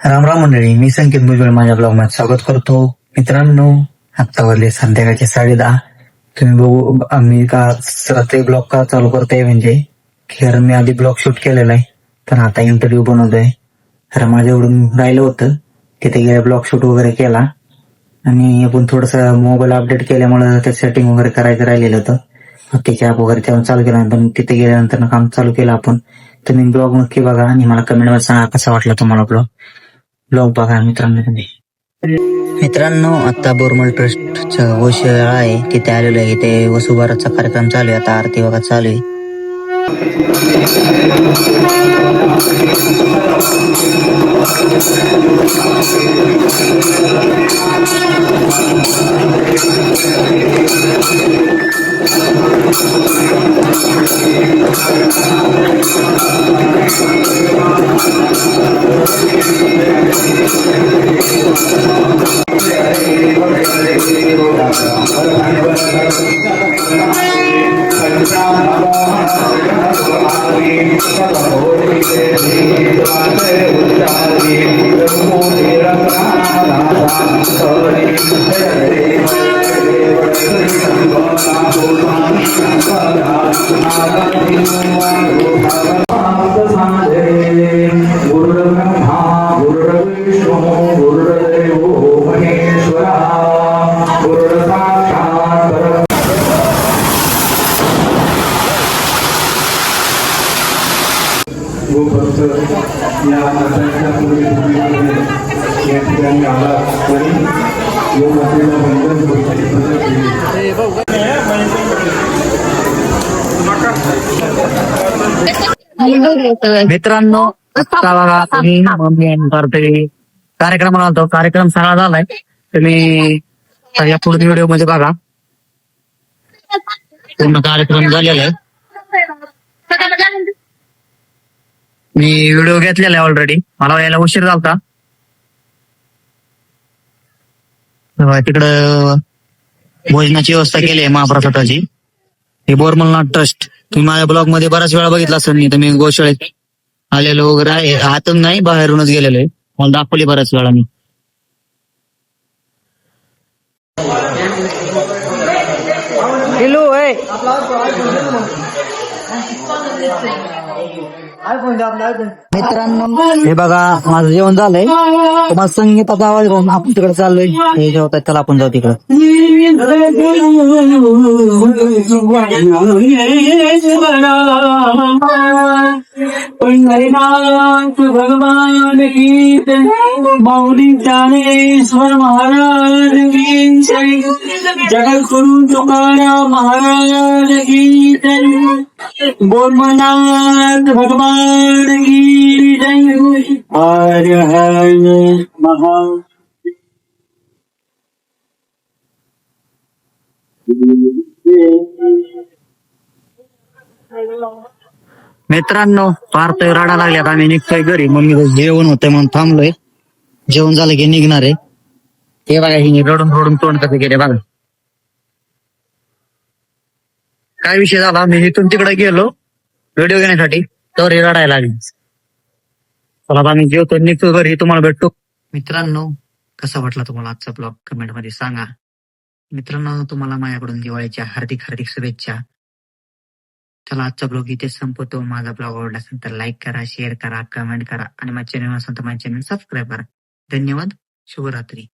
राम राम मंडळी मी संकेत भुजबळ माझ्या ब्लॉगमध्ये स्वागत करतो. मित्रांनो आता वरले संध्याकाळचे साडे दहा. तुम्ही बघू आम्ही का रात्री ब्लॉग का चालू करताय म्हणजे खर मी आधी ब्लॉग शूट केलेला आहे तर आता इंटरव्ह्यू बनवतोय. तर माझ्याकडून राहिलं होतं तिथे गेल्या ब्लॉग शूट वगैरे केला. आणि आपण थोडस मोबाईल अपडेट केल्यामुळे ते सेटिंग वगैरे करायचं राहिलेलं होतं. त्याची ऍप वगैरे त्यावर चालू केला पण तिथे गेल्यानंतर काम चालू केलं आपण. तुम्ही ब्लॉग नक्की बघा आणि मला कमेंटमध्ये सांगा कसा वाटला तुम्हाला ब्लॉग ब्लॉग बघा मित्रांनो तुम्ही. मित्रांनो आता बोरमल ट्रस्टचं गोशाळा आहे तिथे आलेलो आहे. इथे वसुबारचा कार्यक्रम चालू आहे. आता आरती बघा चालू आहे. गुरुर्ब्रह्मा या नाटकाच्या पूर्वीमध्ये या ठिकाणी आला तरी योग आपल्याला बंधन गोष्टी मित्रांनो आता बघा तुम्ही मम्मी करते कार्यक्रमाला आलतो. कार्यक्रम सगळा झालाय. तुम्ही या पुढील व्हिडिओमध्ये बघा. पूर्ण कार्यक्रम झालेला आहे. मी व्हिडिओ घेतलेला आहे ऑलरेडी मला यायला उशीर झालता. तिकडं भोजनाची व्यवस्था केली आहे महाप्रसादाची. हे बोरमलनाथ ट्रस्ट तुम्ही माझ्या ब्लॉगमध्ये बऱ्याच वेळा बघितला असेल मी तर मी गोशाळेत आलेलो वगैरे आहे. आतून नाही बाहेरूनच गेलेलो आहे. मला दाखवली बऱ्याच वेळा मी. मित्रांनो हे बघा माझं जेवण झालंय. तुम्हाला संगीताचा आवाज घेऊन आपण तिकडे चाललोय. हे जेवतात त्याला आपण जाऊ तिकडे. पंढरीनाथ भगवान की माऊली ज्ञानेश्वर महाराज गीत जय. जगत तुकाराम महाराज गीत जय भगवान की जय हर हर महा मित्रांनो पारतोय रडा लागल्यात आम्ही. निघतोय घरी. मम्मी जेवण होतंय म्हणून थांबलोय. जेवण झालं की निघणार आहे. हे बघा हिने रडून रडून तोंड कसं गेले बघा. काय विषय झाला? मी इथून तिकडे गेलो. व्हिडिओ घेण्यासाठी. तर हे रडायला लागली. चला आता मी जेवतो. निघतो घरी. तुम्हाला भेटतो. मित्रांनो कसा वाटला तुम्हाला आजचा ब्लॉग कमेंटमध्ये सांगा. मित्रांनो तुम्हाला माझ्याकडून दिवाळीच्या हार्दिक हार्दिक शुभेच्छा. चला आजचा ब्लॉग इथे संपवतो. माझा ब्लॉग आवडला असेल तर लाईक करा शेअर करा कमेंट करा आणि माझ्या चॅनल असेल तर माझ्या चॅनल सबस्क्राईब करा. धन्यवाद. शुभरात्री.